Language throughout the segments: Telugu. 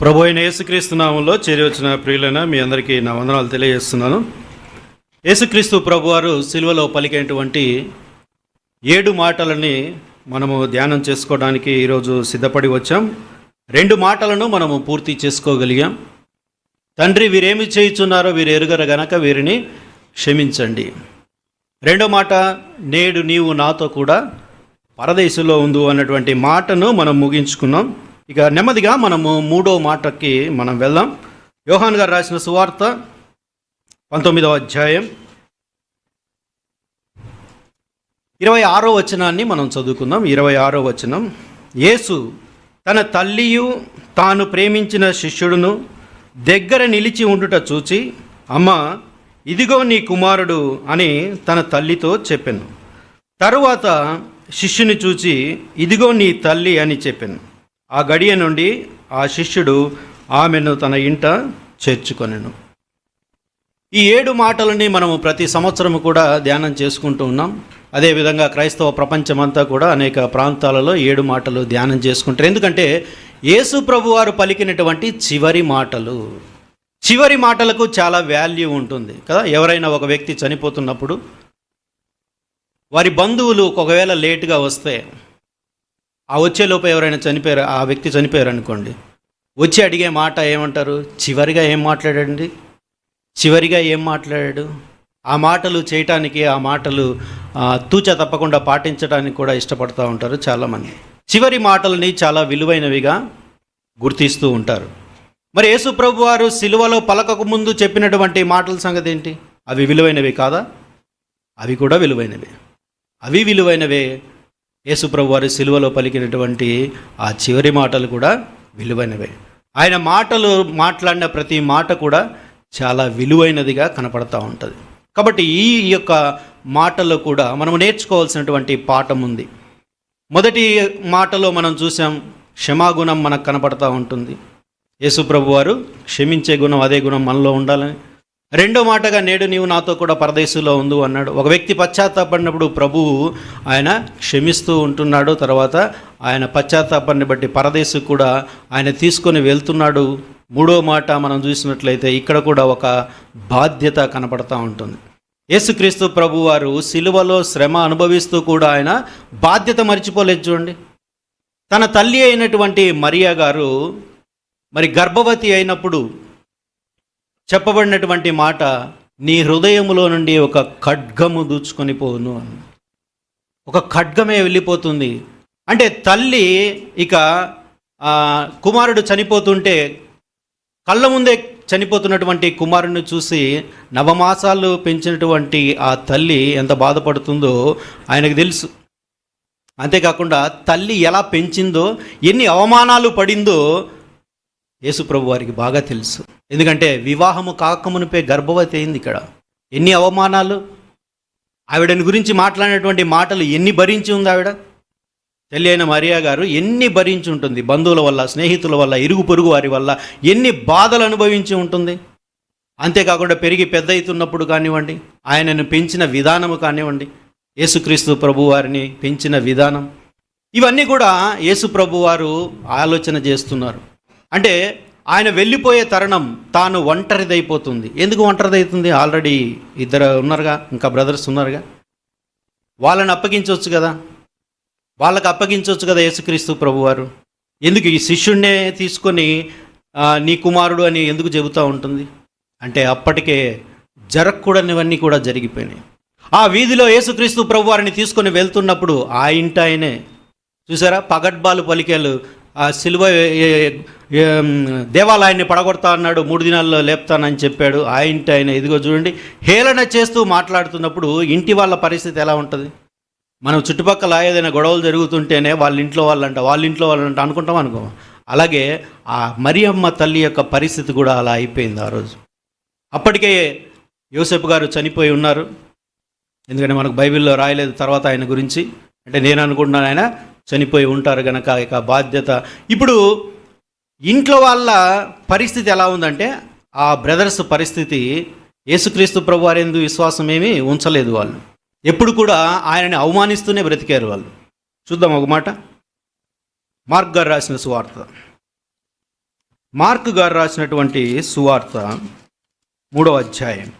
ప్రభు అయిన యేసుక్రీస్తు నామంలో చేరి వచ్చిన ప్రియులైన మీ అందరికీ నా వందనాలు తెలియజేస్తున్నాను. యేసుక్రీస్తు ప్రభువారు సిలువలో పలికేటువంటి ఏడు మాటలని మనము ధ్యానం చేసుకోవడానికి ఈరోజు సిద్ధపడి వచ్చాం. రెండు మాటలను మనము పూర్తి చేసుకోగలిగాం. తండ్రి వీరేమి చేయుచున్నారో వీరు ఎరుగర గనక వీరిని క్షమించండి. రెండో మాట నేడు నీవు నాతో కూడా పరదేశంలో ఉండు అన్నటువంటి మాటను మనం ముగించుకున్నాం. ఇక నెమ్మదిగా మనము మూడో మాటకి మనం వెళ్దాం. యోహాన్ గారు రాసిన సువార్త పంతొమ్మిదవ అధ్యాయం ఇరవై ఆరో వచనాన్ని మనం చదువుకుందాం. ఇరవై ఆరో వచనం యేసు తన తల్లియు తాను ప్రేమించిన శిష్యుడును దగ్గర నిలిచి ఉండుట చూచి అమ్మ ఇదిగో నీ కుమారుడు అని తన తల్లితో చెప్పాను. తరువాత శిష్యుని చూచి ఇదిగో నీ తల్లి అని చెప్పాను. ఆ గడియ నుండి ఆ శిష్యుడు ఆమెను తన ఇంట చేర్చుకొనెను. ఈ ఏడు మాటలని మనము ప్రతి సంవత్సరం కూడా ధ్యానం చేసుకుంటూ ఉన్నాం. అదేవిధంగా క్రైస్తవ ప్రపంచమంతా కూడా అనేక ప్రాంతాలలో ఏడు మాటలు ధ్యానం చేసుకుంటారు. ఎందుకంటే యేసు ప్రభు వారు పలికినటువంటి చివరి మాటలు. చివరి మాటలకు చాలా వాల్యూ ఉంటుంది కదా. ఎవరైనా ఒక వ్యక్తి చనిపోతున్నప్పుడు వారి బంధువులు ఒకవేళ లేటుగా వస్తే ఆ వచ్చేలోపు ఎవరైనా చనిపోయారు ఆ వ్యక్తి చనిపోయారు అనుకోండి. వచ్చి అడిగే మాట ఏమంటారు? చివరిగా ఏం మాట్లాడండి? చివరిగా ఏం మాట్లాడాడు? ఆ మాటలు చేయటానికి ఆ మాటలు తూచ తప్పకుండా పాటించడానికి కూడా ఇష్టపడుతూ ఉంటారు చాలామంది. చివరి మాటలని చాలా విలువైనవిగా గుర్తిస్తూ ఉంటారు. మరి యేసుప్రభు వారు సిలువలో పలకకు ముందు చెప్పినటువంటి మాటల సంగతి ఏంటి? అవి విలువైనవి కాదా? అవి కూడా విలువైనవి. అవి విలువైనవే. యేసుప్రభు వారి సిలువలో పలికినటువంటి ఆ చివరి మాటలు కూడా విలువైనవే. ఆయన మాటలు మాట్లాడిన ప్రతి మాట కూడా చాలా విలువైనదిగా కనపడతా ఉంటుంది. కాబట్టి ఈ యొక్క మాటలో కూడా మనం నేర్చుకోవాల్సినటువంటి పాఠం ఉంది. మొదటి మాటలో మనం చూసాం క్షమాగుణం మనకు కనపడతా ఉంటుంది. యేసుప్రభు వారు క్షమించే గుణం అదే గుణం మనలో ఉండాలని రెండో మాటగా నేడు నీవు నాతో కూడా పరదేశంలో ఉండు అన్నాడు. ఒక వ్యక్తి పశ్చాత్తాపడినప్పుడు ప్రభువు ఆయన క్షమిస్తూ ఉంటున్నాడు. తర్వాత ఆయన పశ్చాత్తాపాన్ని బట్టి పరదేశకు కూడా ఆయన తీసుకొని వెళ్తున్నాడు. మూడో మాట మనం చూసినట్లయితే ఇక్కడ కూడా ఒక బాధ్యత కనపడతా ఉంటుంది. యేసుక్రీస్తు ప్రభు వారు సిలువలో శ్రమ అనుభవిస్తూ కూడా ఆయన బాధ్యత మర్చిపోలేదు చూడండి. తన తల్లి అయినటువంటి మరియా గారు మరి గర్భవతి అయినప్పుడు చెప్పబడినటువంటి మాట నీ హృదయములో నుండి ఒక ఖడ్గము దూచుకొని పోను అని. ఒక ఖడ్గమే వెళ్ళిపోతుంది. అంటే తల్లి ఇక కుమారుడు చనిపోతుంటే కళ్ళ ముందే చనిపోతున్నటువంటి కుమారుడిని చూసి నవమాసాలు పెంచినటువంటి ఆ తల్లి ఎంత బాధపడుతుందో ఆయనకు తెలుసు. అంతేకాకుండా తల్లి ఎలా పెంచిందో ఎన్ని అవమానాలు పడిందో యేసుప్రభు వారికి బాగా తెలుసు. ఎందుకంటే వివాహము కాకమునిపై గర్భవతి అయింది ఇక్కడ. ఎన్ని అవమానాలు ఆవిడని గురించి మాట్లాడినటువంటి మాటలు ఎన్ని భరించి ఉంది ఆవిడ? తల్లి అయిన మరియా గారు ఎన్ని భరించి ఉంటుంది? బంధువుల వల్ల స్నేహితుల వల్ల ఇరుగు పొరుగు వారి వల్ల ఎన్ని బాధలు అనుభవించి ఉంటుంది? అంతేకాకుండా పెరిగి పెద్ద అవుతున్నప్పుడు కానివ్వండి ఆయనను పెంచిన విధానము కానివ్వండి యేసుక్రీస్తు ప్రభు వారిని పెంచిన విధానం. ఇవన్నీ కూడా యేసు ప్రభు వారు ఆలోచన చేస్తున్నారు. అంటే ఆయన వెళ్ళిపోయే తరుణం తాను ఒంటరిదైపోతుంది. ఎందుకు ఒంటరిదైతుంది? ఆల్రెడీ ఇద్దరు ఉన్నారుగా ఇంకా బ్రదర్స్ ఉన్నారుగా. వాళ్ళని అప్పగించవచ్చు కదా. వాళ్ళకి అప్పగించవచ్చు కదా యేసుక్రీస్తు ప్రభువారు. ఎందుకు ఈ శిష్యుణ్ణే తీసుకొని నీ కుమారుడు అని ఎందుకు చెబుతూ ఉంటుంది? అంటే అప్పటికే జరగకూడనివన్నీ కూడా జరిగిపోయినాయి. ఆ వీధిలో యేసుక్రీస్తు ప్రభువారిని తీసుకొని వెళ్తున్నప్పుడు ఆ ఇంట ఆయనే చూసారా? పగడ్బాలు పలికేలు ఆ సిలువ దేవాలయాన్ని పడగొడతా అన్నాడు మూడు దినాల్లో లేపుతానని చెప్పాడు. ఆ ఇంటి ఆయన ఇదిగో చూడండి హేళన చేస్తూ మాట్లాడుతున్నప్పుడు ఇంటి వాళ్ళ పరిస్థితి ఎలా ఉంటుంది? మనం చుట్టుపక్కల ఏదైనా గొడవలు జరుగుతుంటేనే వాళ్ళ ఇంట్లో వాళ్ళంట వాళ్ళ ఇంట్లో వాళ్ళంట అనుకుంటాం అనుకో. అలాగే ఆ మరియమ్మ తల్లి యొక్క పరిస్థితి కూడా అలా అయిపోయింది ఆ రోజు. అప్పటికే యోసేపు గారు చనిపోయి ఉన్నారు. ఎందుకంటే మనకు బైబిల్లో రాయలేదు తర్వాత ఆయన గురించి. అంటే నేను అనుకుంటున్నాను ఆయన చనిపోయి ఉంటారు గనక ఇక బాధ్యత. ఇప్పుడు ఇంట్లో వాళ్ళ పరిస్థితి ఎలా ఉందంటే ఆ బ్రదర్స్ పరిస్థితి యేసుక్రీస్తు ప్రభు వారేందు విశ్వాసం ఏమీ ఉంచలేదు వాళ్ళు. ఎప్పుడు కూడా ఆయనని అవమానిస్తూనే బ్రతికారు వాళ్ళు. చూద్దాం ఒక మాట. మార్క్ గారు రాసిన సువార్త. మార్క్ గారు రాసినటువంటి సువార్త మూడవ అధ్యాయం.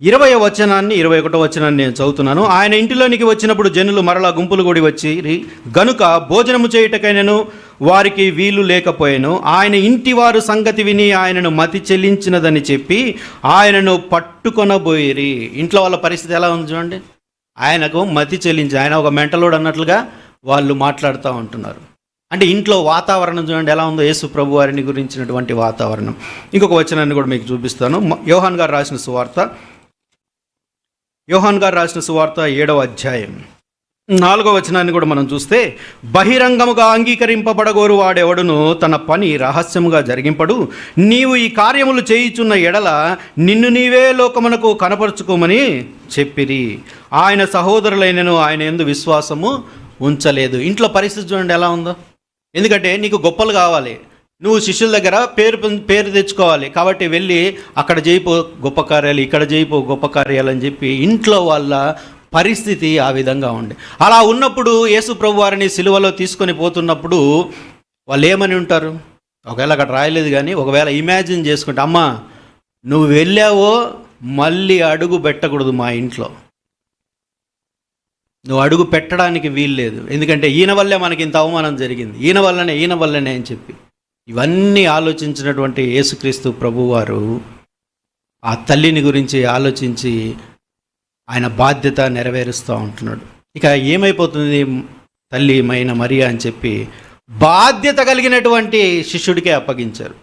ఇరవై వచనాన్ని ఇరవై ఒకటో వచనాన్ని నేను చదువుతున్నాను. ఆయన ఇంటిలోనికి వచ్చినప్పుడు జనులు మరలా గుంపులు కూడి వచ్చి గనుక భోజనము చేయుటకైనను వారికి వీలు లేకపోయాను ఆయన ఇంటి వారు సంగతి విని ఆయనను మతి చెల్లించినదని చెప్పి ఆయనను పట్టుకొనబోయిరి. ఇంట్లో వాళ్ళ పరిస్థితి ఎలా ఉంది చూడండి. ఆయనకు మతి చెల్లించి ఆయన ఒక మెంటలోడు అన్నట్లుగా వాళ్ళు మాట్లాడుతూ ఉంటున్నారు. అంటే ఇంట్లో వాతావరణం చూడండి ఎలా ఉందో యేసు ప్రభు వారిని గురించినటువంటి వాతావరణం. ఇంకొక వచనాన్ని కూడా మీకు చూపిస్తాను. యోహాన్ గారు రాసిన సువార్త యోహాన్ గారు రాసిన సువార్త ఏడవ అధ్యాయం. నాలుగవ వచనాన్ని కూడా మనం చూస్తే బహిరంగముగా అంగీకరింపబడగోరు వాడెవడును తన పని రహస్యముగా జరిగింపడు. నీవు ఈ కార్యములు చేయుచున్న ఎడల నిన్ను నీవే లోకమునకు కనపరుచుకోమని చెప్పిరి. ఆయన సహోదరులైనను ఆయన ఎందు విశ్వాసము ఉంచలేదు. ఇంట్లో పరిస్థితి చూడండి ఎలా ఉందో. ఎందుకంటే నీకు గొప్పలు కావాలి. నువ్వు శిష్యుల దగ్గర పేరు పేరు తెచ్చుకోవాలి. కాబట్టి వెళ్ళి అక్కడ చేయిపో గొప్ప కార్యాలు ఇక్కడ చేయిపో గొప్ప కార్యాలు అని చెప్పి ఇంట్లో వాళ్ళ పరిస్థితి ఆ విధంగా ఉండే. అలా ఉన్నప్పుడు యేసు ప్రభు వారిని సిలువలో తీసుకొని పోతున్నప్పుడు వాళ్ళు ఏమని ఉంటారు? ఒకవేళ అక్కడ రాయలేదు కానీ ఒకవేళ ఇమాజిన్ చేసుకుంటే అమ్మా నువ్వు వెళ్ళావో మళ్ళీ అడుగు పెట్టకూడదు మా ఇంట్లో. నువ్వు అడుగు పెట్టడానికి వీలు లేదు ఎందుకంటే ఈయన వల్లే మనకి ఇంత అవమానం జరిగింది. ఈయన వల్లనే ఈయన వల్లనే అని చెప్పి. ఇవన్నీ ఆలోచించినటువంటి యేసుక్రీస్తు ప్రభువారు ఆ తల్లిని గురించి ఆలోచించి ఆయన బాధ్యత నెరవేరుస్తూ ఉంటున్నాడు. ఇక ఏమైపోతుంది తల్లి మైన మరియా అని చెప్పి బాధ్యత కలిగినటువంటి శిష్యుడికే అప్పగించారు.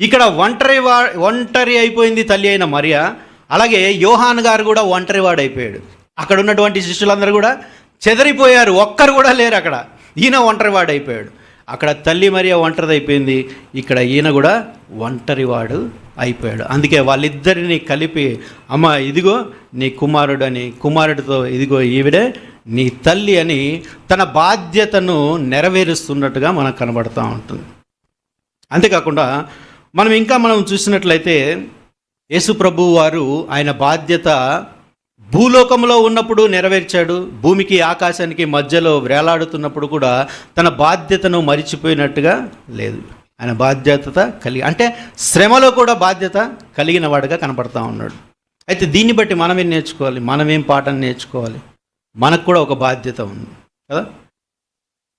ఇక్కడ ఒంటరి వా ఒంటరి అయిపోయింది తల్లి అయిన మరియా అలాగే యోహాన్ గారు కూడా ఒంటరి వాడైపోయాడు. అక్కడ ఉన్నటువంటి శిష్యులందరూ కూడా చెదరిపోయారు. ఒక్కరు కూడా లేరు అక్కడ. ఈయన ఒంటరి వాడైపోయాడు. అక్కడ తల్లి మరియా ఒంటరిది అయిపోయింది ఇక్కడ ఈయన కూడా ఒంటరివాడు అయిపోయాడు. అందుకే వాళ్ళిద్దరిని కలిపి అమ్మ ఇదిగో నీ కుమారుడు అని కుమారుడితో ఇదిగో ఈవిడే నీ తల్లి అని తన బాధ్యతను నెరవేరుస్తున్నట్టుగా మనకు కనబడుతూ ఉంటుంది. అంతేకాకుండా మనం ఇంకా మనం చూసినట్లయితే యేసు ప్రభు వారు ఆయన బాధ్యత భూలోకంలో ఉన్నప్పుడు నెరవేర్చాడు భూమికి ఆకాశానికి మధ్యలో వేలాడుతున్నప్పుడు కూడా తన బాధ్యతను మరిచిపోయినట్టుగా లేదు. ఆయన బాధ్యత కలిగి అంటే శ్రమలో కూడా బాధ్యత కలిగిన వాడుగా కనపడతా ఉన్నాడు. అయితే దీన్ని బట్టి మనమేం నేర్చుకోవాలి? మనమేం పాఠం నేర్చుకోవాలి? మనకు కూడా ఒక బాధ్యత ఉంది కదా?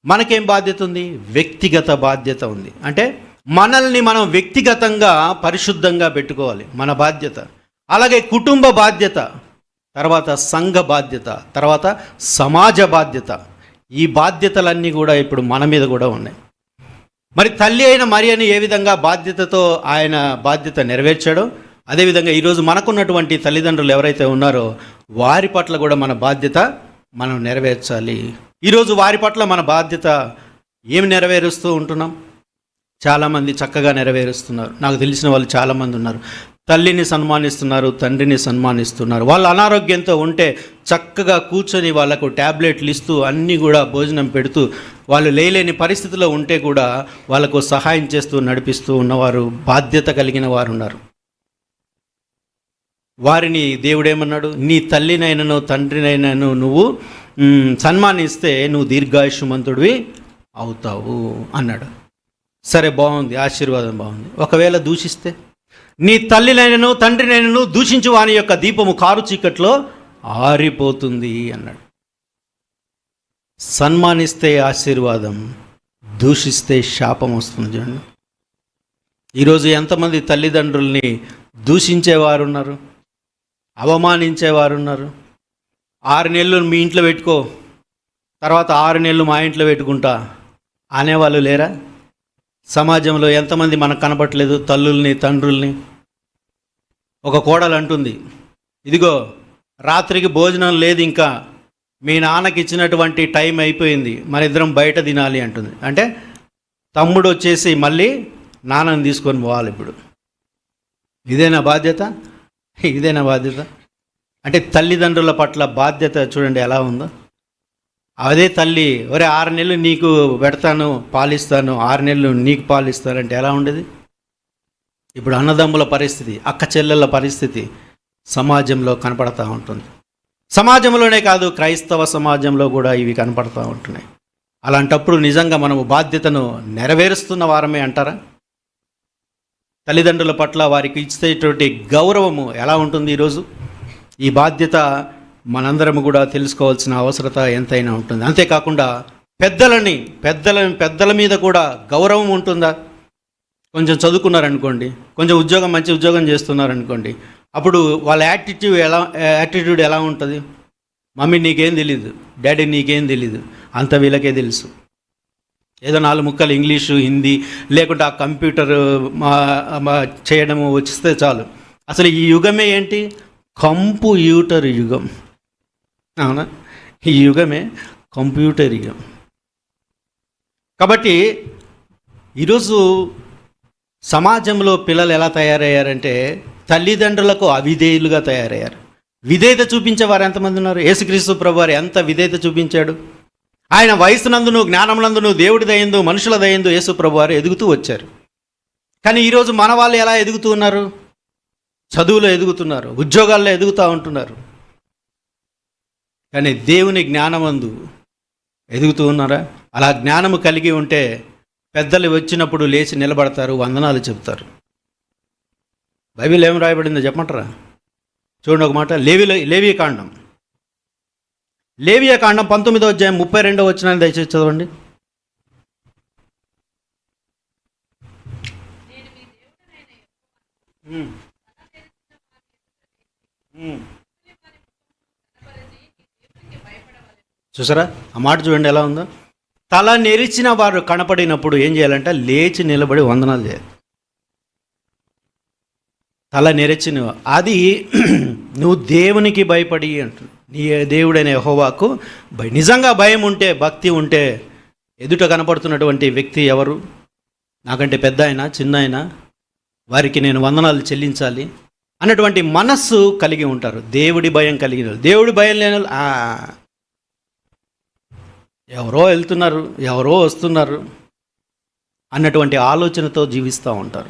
మనకేం బాధ్యత ఉంది? వ్యక్తిగత బాధ్యత ఉంది. అంటే మనల్ని మనం వ్యక్తిగతంగా పరిశుద్ధంగా పెట్టుకోవాలి మన బాధ్యత. అలాగే కుటుంబ బాధ్యత. తర్వాత సంఘ బాధ్యత తర్వాత సమాజ బాధ్యత. ఈ బాధ్యతలన్నీ కూడా ఇప్పుడు మన మీద కూడా ఉన్నాయి. మరి తల్లి అయిన మరియని ఏ విధంగా బాధ్యతతో ఆయన బాధ్యత నెరవేర్చాడో అదేవిధంగా ఈరోజు మనకున్నటువంటి తల్లిదండ్రులు ఎవరైతే ఉన్నారో వారి పట్ల కూడా మన బాధ్యత మనం నెరవేర్చాలి. ఈరోజు వారి పట్ల మన బాధ్యత ఏమి నెరవేరుస్తూ ఉంటున్నాం? చాలామంది చక్కగా నెరవేరుస్తున్నారు. నాకు తెలిసిన వాళ్ళు చాలామంది ఉన్నారు. తల్లిని సన్మానిస్తున్నారు తండ్రిని సన్మానిస్తున్నారు. వాళ్ళు అనారోగ్యంతో ఉంటే చక్కగా కూర్చొని వాళ్ళకు ట్యాబ్లెట్లు ఇస్తూ అన్నీ కూడా భోజనం పెడుతూ వాళ్ళు లేలేని పరిస్థితిలో ఉంటే కూడా వాళ్ళకు సహాయం చేస్తూ నడిపిస్తూ ఉన్నవారు బాధ్యత కలిగిన వారు ఉన్నారు వారిని దేవుడేమన్నాడు? నీ తల్లినైనను తండ్రినైనను నువ్వు సన్మానిస్తే నువ్వు దీర్ఘాయుష్మంతుడివి అవుతావు అన్నాడు. సరే బాగుంది. ఆశీర్వాదం బాగుంది. ఒకవేళ దూషిస్తే? నీ తల్లినైనను తండ్రినైనను దూషించు వాని యొక్క దీపము కారు చీకట్లో ఆరిపోతుంది అన్నాడు. సన్మానిస్తే ఆశీర్వాదం దూషిస్తే శాపం వస్తుంది చూడండి. ఈరోజు ఎంతమంది తల్లిదండ్రుల్ని దూషించేవారు ఉన్నారు అవమానించేవారు ఉన్నారు ఆరు నెలలు మీ ఇంట్లో పెట్టుకో తర్వాత ఆరు నెలలు మా ఇంట్లో పెట్టుకుంటా అనేవాళ్ళు లేరా? సమాజంలో ఎంతమంది మనకు కనపట్లేదు తల్లుల్ని తండ్రుల్ని. ఒక కోడలు అంటుంది ఇదిగో రాత్రికి భోజనం లేదు ఇంకా. మీ నాన్నకి ఇచ్చినటువంటి టైం అయిపోయింది. మన ఇద్దరం బయట తినాలి అంటుంది. అంటే తమ్ముడు వచ్చేసి మళ్ళీ నాన్నని తీసుకొని పోవాలి ఇప్పుడు. ఇదేనా బాధ్యత? ఇదేనా బాధ్యత? అంటే తల్లిదండ్రుల పట్ల బాధ్యత చూడండి ఎలా ఉందో. అదే తల్లి ఒరే ఆరు నెలలు నీకు పెడతాను పాలిస్తాను ఆరు నెలలు నీకు పాలిస్తానంటే ఎలా ఉండేది? ఇప్పుడు అన్నదమ్ముల పరిస్థితి అక్క చెల్లెళ్ళ పరిస్థితి సమాజంలో కనపడతా ఉంటుంది. సమాజంలోనే కాదు క్రైస్తవ సమాజంలో కూడా ఇవి కనపడతా ఉంటున్నాయి. అలాంటప్పుడు నిజంగా మనము బాధ్యతను నెరవేరుస్తున్న వారమే అంటారా? తల్లిదండ్రుల పట్ల వారికి ఇచ్చేటువంటి గౌరవము ఎలా ఉంటుంది ఈరోజు? ఈ బాధ్యత మనందరం కూడా తెలుసుకోవాల్సిన అవసరత ఎంతైనా ఉంటుంది. అంతేకాకుండా పెద్దలని పెద్దల పెద్దల మీద కూడా గౌరవం ఉంటుందా? కొంచెం చదువుకున్నారనుకోండి కొంచెం ఉద్యోగం మంచి ఉద్యోగం చేస్తున్నారనుకోండి అప్పుడు వాళ్ళ యాటిట్యూడ్ ఎలా యాటిట్యూడ్ ఎలా ఉంటుంది? మమ్మీ నీకేం తెలీదు డాడీ నీకేం తెలీదు అంత వీళ్ళకే తెలుసు. ఏదో నాలుగు ముక్కలు ఇంగ్లీషు హిందీ లేకుంటే ఆ కంప్యూటర్ మా మా చేయడము వచ్చిస్తే చాలు. అసలు ఈ యుగమే ఏంటి? కంప్యూటర్ యుగం. అవునా? ఈ యుగమే కంప్యూటర్ యుగం. కాబట్టి ఈరోజు సమాజంలో పిల్లలు ఎలా తయారయ్యారంటే తల్లిదండ్రులకు అవిధేయులుగా తయారయ్యారు. విధేయత చూపించే వారు ఎంతమంది ఉన్నారు? యేసుక్రీస్తు ప్రభు వారు ఎంత విధేయత చూపించాడు? ఆయన వయసునందును జ్ఞానమునందును దేవుడి దయందు మనుషుల దయందు యేసు ప్రభు వారు ఎదుగుతూ వచ్చారు. కానీ ఈరోజు మన వాళ్ళు ఎలా ఎదుగుతూ ఉన్నారు? చదువులో ఎదుగుతున్నారు ఉద్యోగాల్లో ఎదుగుతూ ఉంటున్నారు. కానీ దేవుని జ్ఞానమందు ఎదుగుతూ ఉన్నారా? అలా జ్ఞానము కలిగి ఉంటే పెద్దలు వచ్చినప్పుడు లేచి నిలబడతారు వందనాలు చెప్తారు బైబిల్ ఏం రాయబడిందో చెప్పమంటారా? చూడండి ఒక మాట లేవిలో లేవియ కాండం. లేవియ కాండం పంతొమ్మిదో అధ్యాయం ముప్పై రెండో వచ్చిన దయచేసి చదవండి. ఉమ్. చూసారా? ఆ మాట చూడండి ఎలా ఉందో. తల నెరిచిన వారు కనపడినప్పుడు ఏం చేయాలంటే లేచి నిలబడి వందనాలు చేయాలి. తల నెరచిన అది నువ్వు దేవునికి భయపడి అంటుంది నీ దేవుడైన యహోవాకు భయ నిజంగా భయం ఉంటే భక్తి ఉంటే ఎదుట కనపడుతున్నటువంటి వ్యక్తి ఎవరు? నాకంటే పెద్ద అయినా చిన్న అయినా వారికి నేను వందనాలు చెల్లించాలి అన్నటువంటి మనస్సు కలిగి ఉంటారు. దేవుడి భయం కలిగిన దేవుడి భయం లేని వాళ్ళు, ఎవరో వెళ్తున్నారు ఎవరో వస్తున్నారు అన్నటువంటి ఆలోచనతో జీవిస్తూ ఉంటారు.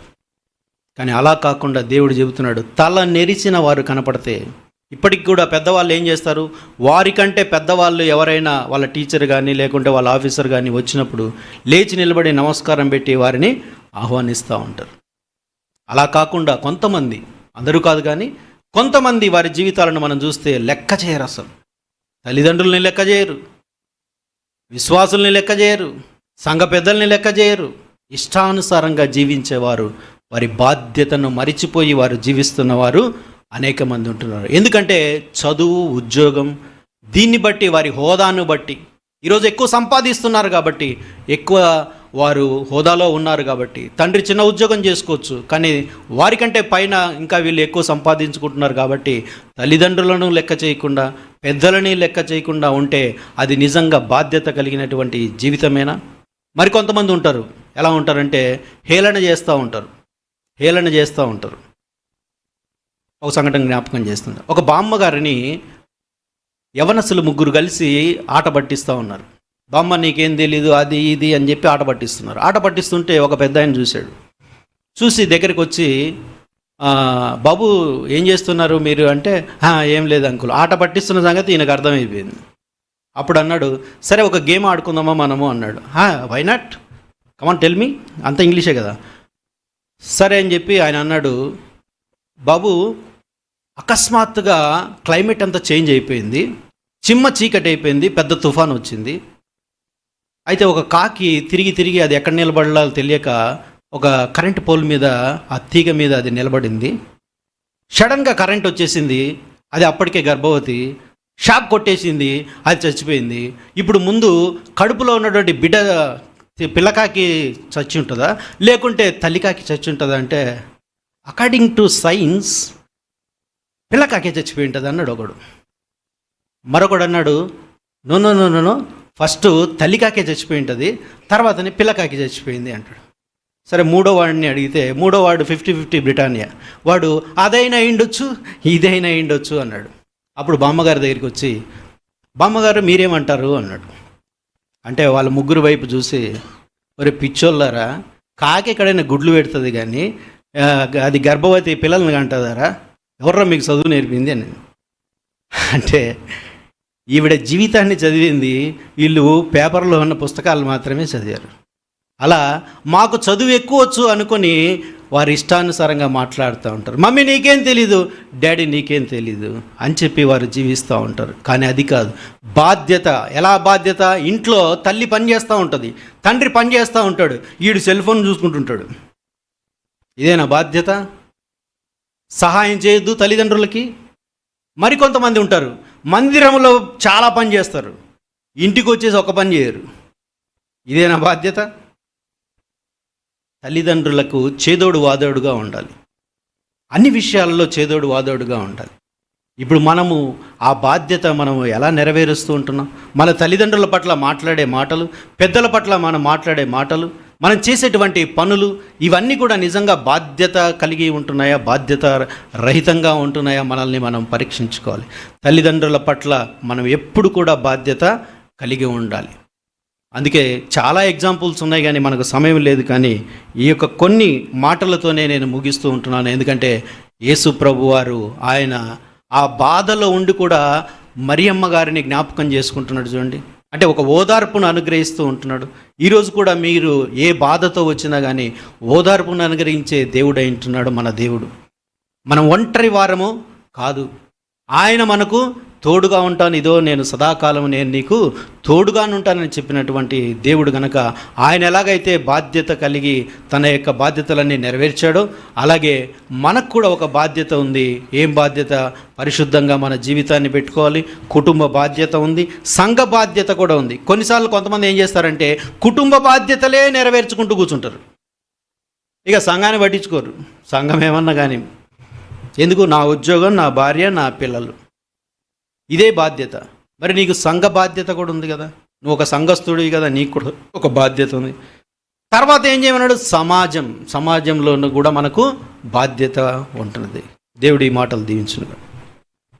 కానీ అలా కాకుండా దేవుడు చెబుతున్నాడు తల నెరిచిన వారు కనపడితే ఇప్పటికి కూడా పెద్దవాళ్ళు ఏం చేస్తారు? వారికంటే పెద్దవాళ్ళు ఎవరైనా వాళ్ళ టీచర్ కానీ లేకుంటే వాళ్ళ ఆఫీసర్ కానీ వచ్చినప్పుడు లేచి నిలబడి నమస్కారం పెట్టి వారిని ఆహ్వానిస్తూ ఉంటారు. అలా కాకుండా కొంతమంది అందరూ కాదు కానీ కొంతమంది వారి జీవితాలను మనం చూస్తే లెక్క చేయరు అసలు. తల్లిదండ్రుల్ని లెక్క చేయరు. విశ్వాసుల్ని లెక్క చేయరు సంఘ పెద్దల్ని లెక్క చేయరు. ఇష్టానుసారంగా జీవించేవారు వారి బాధ్యతను మరిచిపోయి వారు జీవిస్తున్న వారు అనేక మంది ఉంటున్నారు. ఎందుకంటే చదువు ఉద్యోగం దీన్ని బట్టి వారి హోదాను బట్టి ఈరోజు ఎక్కువ సంపాదిస్తున్నారు కాబట్టి ఎక్కువ వారు హోదాలో ఉన్నారు కాబట్టి. తండ్రి చిన్న ఉద్యోగం చేసుకోవచ్చు కానీ వారికంటే పైన ఇంకా వీళ్ళు ఎక్కువ సంపాదించుకుంటున్నారు కాబట్టి తల్లిదండ్రులను లెక్క చేయకుండా పెద్దలని లెక్క చేయకుండా ఉంటే అది నిజంగా బాధ్యత కలిగినటువంటి జీవితమేనా? మరికొంతమంది ఉంటారు. ఎలా ఉంటారంటే హేళన చేస్తూ ఉంటారు. హేళన చేస్తూ ఉంటారు. ఒక సంఘటన జ్ఞాపకం చేస్తుంది. ఒక బామ్మగారిని యవనసులు ముగ్గురు కలిసి ఆట పట్టిస్తూ ఉన్నారు. బామ్మ నీకేం తెలీదు అది ఇది అని చెప్పి ఆట పట్టిస్తున్నారు. ఆట పట్టిస్తుంటే ఒక పెద్ద ఆయన చూశాడు. చూసి దగ్గరికి వచ్చి బాబు ఏం చేస్తున్నారు మీరు? అంటే ఏం లేదు అంకుల్ ఆట పట్టిస్తున్న సంగతి ఈయనకు అర్థమైపోయింది. అప్పుడు అన్నాడు సరే ఒక గేమ్ ఆడుకుందామా మనము? అన్నాడు. Why not come on tell me అంత ఇంగ్లీషే కదా. సరే అని చెప్పి ఆయన అన్నాడు బాబు అకస్మాత్తుగా క్లైమేట్ అంతా చేంజ్ అయిపోయింది చిమ్మ చీకటి అయిపోయింది పెద్ద తుఫాన్ వచ్చింది. అయితే ఒక కాకి తిరిగి తిరిగి అది ఎక్కడ నిలబడాలో తెలియక ఒక కరెంట్ పోల్ మీద ఆ తీగ మీద అది నిలబడింది. సడన్గా కరెంట్ వచ్చేసింది. అది అప్పటికే గర్భవతి. షాక్ కొట్టేసింది. అది చచ్చిపోయింది. ఇప్పుడు ముందు కడుపులో ఉన్నటువంటి బిడ్డ పిల్లకాకి చచ్చి ఉంటుందా? లేకుంటే తల్లికాకి చచ్చి ఉంటుందా అంటే అకార్డింగ్ టు సైన్స్ పిల్లకాకే చచ్చిపోయి ఉంటుంది అన్నాడు ఒకడు. మరొకడు అన్నాడు no no no no first తల్లికాకే చచ్చిపోయి ఉంటుంది తర్వాతనే పిల్లకాకి చచ్చిపోయింది అంటాడు. సరే మూడో వాడిని అడిగితే మూడో వాడు ఫిఫ్టీ ఫిఫ్టీ బ్రిటానియా. వాడు అదైనా అయిండొచ్చు ఇదైనా అయిండొచ్చు అన్నాడు. అప్పుడు బామ్మగారి దగ్గరికి వచ్చి బామ్మగారు మీరేమంటారు అన్నాడు. అంటే వాళ్ళ ముగ్గురు వైపు చూసి ఒరే పిచ్చోళ్ళారా కాకి ఎక్కడైనా గుడ్లు పెడుతుంది కానీ అది గర్భవతి పిల్లల్ని కంటదారా ఎవర్రా మీకు చదువు నేర్పింది అని అంటే ఈవిడ జీవితాన్ని చదివింది వీళ్ళు పేపర్లో ఉన్న పుస్తకాలు మాత్రమే చదివారు. అలా మాకు చదువు ఎక్కువ వచ్చు అనుకొని వారి ఇష్టానుసారంగా మాట్లాడుతూ ఉంటారు. మమ్మీ నీకేం తెలీదు? డాడీ నీకేం తెలీదు. అని చెప్పి వారు జీవిస్తూ ఉంటారు. కానీ అది కాదు. బాధ్యత. ఎలా బాధ్యత? ఇంట్లో తల్లి పని చేస్తూ ఉంటుంది. తండ్రి పని చేస్తూ ఉంటాడు. వీడు సెల్ ఫోన్ చూసుకుంటుంటాడు. ఇదేనా బాధ్యత? సహాయం చేయొద్దు తల్లిదండ్రులకి? మరికొంతమంది ఉంటారు. మందిరంలో చాలా పని చేస్తారు. ఇంటికి వచ్చేసి ఒక పని చేయరు. ఇదేనా బాధ్యత? తల్లిదండ్రులకు చేదోడు వాదోడుగా ఉండాలి. అన్ని విషయాలలో చేదోడు వాదోడుగా ఉండాలి. ఇప్పుడు మనము ఆ బాధ్యత మనము ఎలా నెరవేరుస్తూ ఉంటున్నాం? మన తల్లిదండ్రుల పట్ల మాట్లాడే మాటలు పెద్దల పట్ల మనం మాట్లాడే మాటలు మనం చేసేటువంటి పనులు ఇవన్నీ కూడా నిజంగా బాధ్యత కలిగి ఉంటున్నాయా? బాధ్యత రహితంగా ఉంటున్నాయా? మనల్ని మనం పరీక్షించుకోవాలి. తల్లిదండ్రుల పట్ల మనం ఎప్పుడు కూడా బాధ్యత కలిగి ఉండాలి. అందుకే చాలా ఎగ్జాంపుల్స్ ఉన్నాయి కానీ మనకు సమయం లేదు కానీ ఈ యొక్క కొన్ని మాటలతోనే నేను ముగిస్తూ ఉంటున్నాను. ఎందుకంటే యేసు ప్రభు వారు ఆయన ఆ బాధలో ఉండి కూడా మరియమ్మ గారిని జ్ఞాపకం చేసుకుంటున్నాడు చూడండి. అంటే ఒక ఓదార్పును అనుగ్రహిస్తూ ఉంటున్నాడు. ఈరోజు కూడా మీరు ఏ బాధతో వచ్చినా కానీ ఓదార్పును అనుగ్రహించే దేవుడు ఉంటున్నాడు మన దేవుడు. మనం ఒంటరి వారము కాదు. ఆయన మనకు తోడుగా ఉంటాను. ఇదో నేను సదాకాలం నేను నీకు తోడుగా ఉంటానని చెప్పినటువంటి దేవుడు గనక ఆయన ఎలాగైతే బాధ్యత కలిగి తన యొక్క బాధ్యతలన్నీ నెరవేర్చాడో అలాగే మనకు కూడా ఒక బాధ్యత ఉంది. ఏం బాధ్యత? పరిశుద్ధంగా మన జీవితాన్ని పెట్టుకోవాలి. కుటుంబ బాధ్యత ఉంది. సంఘ బాధ్యత కూడా ఉంది. కొన్నిసార్లు కొంతమంది ఏం చేస్తారంటే కుటుంబ బాధ్యతలే నెరవేర్చుకుంటూ కూర్చుంటారు. ఇక సంఘాన్ని పట్టించుకోరు. సంఘం ఏమన్నా కానీ. ఎందుకు? నా ఉద్యోగం నా భార్య నా పిల్లలు. ఇదే బాధ్యత. మరి నీకు సంఘ బాధ్యత కూడా ఉంది కదా? నువ్వు ఒక సంఘస్థుడివి కదా నీకు కూడా ఒక బాధ్యత ఉంది. తర్వాత ఏం చేయమన్నాడు? సమాజం. సమాజంలోనూ కూడా మనకు బాధ్యత ఉంటుంది దేవుడి ఈ మాటలు దీవించునుగా